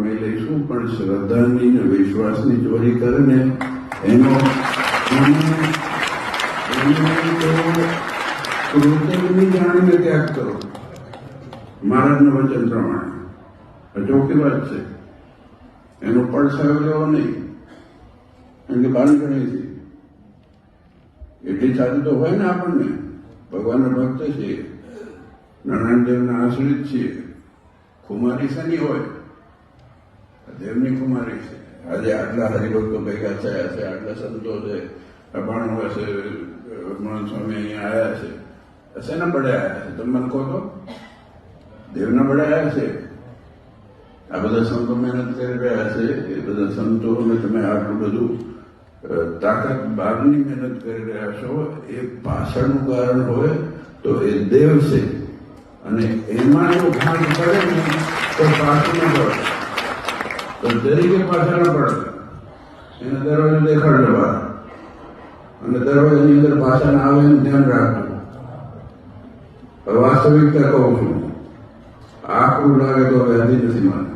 અમે લઈશું, પણ શ્રદ્ધાની ને વિશ્વાસની ચોરી કરે ને એનો જાણીને ત્યાગ કરો. મહારાજના વચન પ્રમાણે. ચોખ્ખી વાત છે. એનો પડસાયો લેવો નહીં. કારણ કે બાંધણી એટલી સારી તો હોય ને આપણને. ભગવાનના ભક્ત છીએ. નારાયણ દેવના આશ્રિત છીએ. કુમારી શની હોય. દેવની કુમારી છે. આજે આટલા હરિભક્તો ભેગા થયા છે, આટલા સંતો છે અભાણ હશે રમણ સ્વામી અહીંયા આવ્યા છે. શેના બળે આવ્યા છે? તમે મને કહો તો. દેવના બળે આવ્યા છે? આ બધા સંતો મહેનત કરી રહ્યા છે, એ બધા સંતોને તમે આટલું બધું તાકાત, બહારની મહેનત કરી રહ્યા છો, એ પાછળનું કારણ હોય તો એ દેવ છે. અને એમાં જો ભાન કરે ને તો પાછું ન તો દરેકે પાછળ પડે એને દરવાજો બહાર અને દરવાજાની અંદર પાછા ના આવે ધ્યાન રાખજો. વાસ્તવિકતા કહું છું. આખું લાગે તો હવે હજી નથી માને